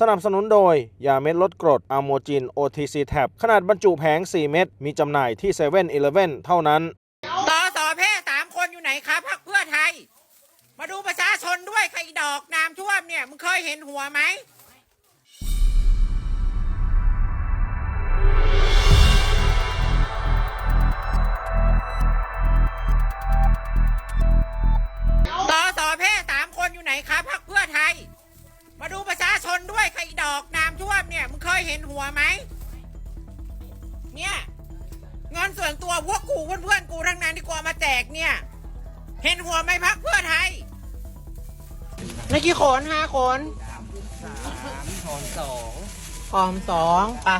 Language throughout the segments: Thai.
สนับสนุนโดย ยาเม็ดลดกรดอะโมจิน OTC Tab ขนาดบรรจุแผง 4 เม็ดมีจำหน่ายที่7 e เ e ่ e อเท่านั้น สอสอแพร่สามคนอยู่ไหนครับพักเพื่อไทย มาดูประชาชนด้วยใครดอกน้ำท่วมเนี่ยมึงเคยเห็นหัวไหม สอสอแพร่สามคนอยู่ไหนครับพักเพื่อไทย มาดูประชาชนด้วยใครดอกน้ำท่วมเนี่ยมึงเคยเห็นหัวไหมเนี่ยเงินส่วนตัวพวกกูเพื่อนๆกูทั้งนั้นที่กูเอามาแจกเนี่ย เห็นหัวไหมพักเพื่อไทยในกี่คนห้าคนสามหอมสองหอมสองปะ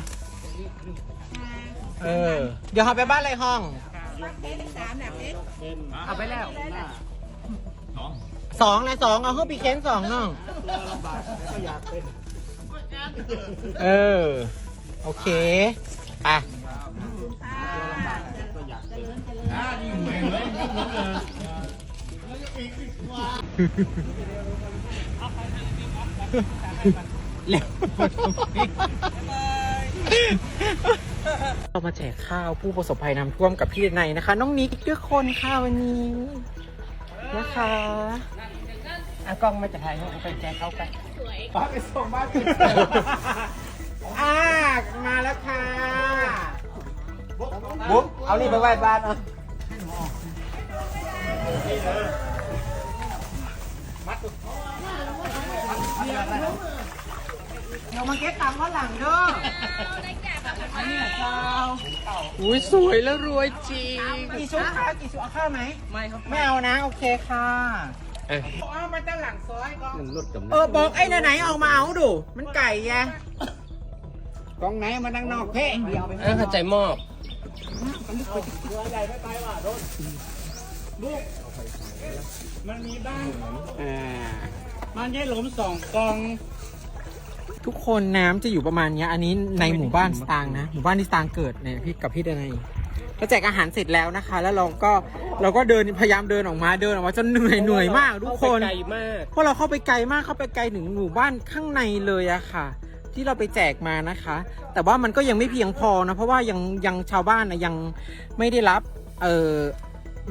เออ เดี๋ยวหอมไปบ้านอะไรห้องเอาไปแล้วสองนะสองเอาเพิ่มปีเค้นสองน้อง เออ โอเคอะเรามาแจกข้าวผู้ประสบภัยน้ำท่วมกับพี่เดนัยนะคะ น้องนิกด้วยคนค่ะวันนี้ นะคะ อากล้องมาจะถ่ายให้เอาไปแจกเขาไปป้าไปส่งบ้านอ่ามาแล้วค่ะบุ๊บเอานี่ไปไหว้บ้านเอาเรามาเก็บตังค์ว่าหลังเด้ออุ้ยสวยแล้วรวยจริงกี่ชุดคะกี่ชุดเอาข้าวไหมไม่ครับไม่เอานะ โอเคค่ะ เออเอามาตั้งหลังซอยก็เออบอกไอ้ไหนๆเอามาเอาดู มันไก่แยกองไหนมาดังนอกเพ่เดียวไปเออเข้าใจมอบมันมีบ้างอ่า มันได้หลมสองกอง ทุกคนน้ำจะอยู่ประมาณเนี้ย อันนี้ในหมู่บ้านสตางค์นะ หมู่บ้านที่สตางค์เกิดเนี่ยพี่กับพี่เดนัย เราแจกอาหารเสร็จแล้วนะคะ แล้วเราก็เราก็เดินพยายามเดินออกมาเดินออกมาจนเหนื่อยเหนื่อยมากทุกคนไกลมากเพราะเราเข้าไปไกลมากเข้าไปไกลถึงหมู่บ้านข้างในเลยอะค่ะ ที่เราไปแจกมานะคะ แต่ว่ามันก็ยังไม่เพียงพอนะเพราะว่ายังยังชาวบ้านนะยังไม่ได้รับเออ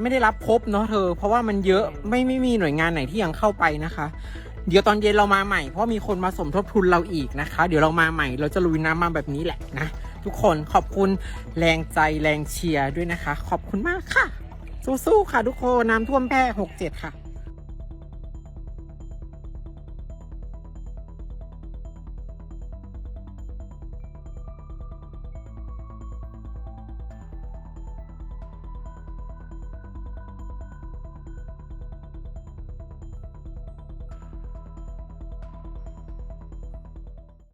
ไม่ได้รับครบเนาะเธอ เพราะว่ามันเยอะไม่ไม่มีหน่วยงานไหนที่ยังเข้าไปนะคะ เดี๋ยวตอนเย็นเรามาใหม่เพราะมีคนมาสมทบทุนเราอีกนะคะ เดี๋ยวเรามาใหม่ เราจะลุยน้ำมาแบบนี้แหละนะ ทุกคนขอบคุณแรงใจแรงเชียร์ด้วยนะคะ ขอบคุณมากค่ะ สู้ๆค่ะทุกคนน้ำท่วมแพร่หกเจ็ดค่ะ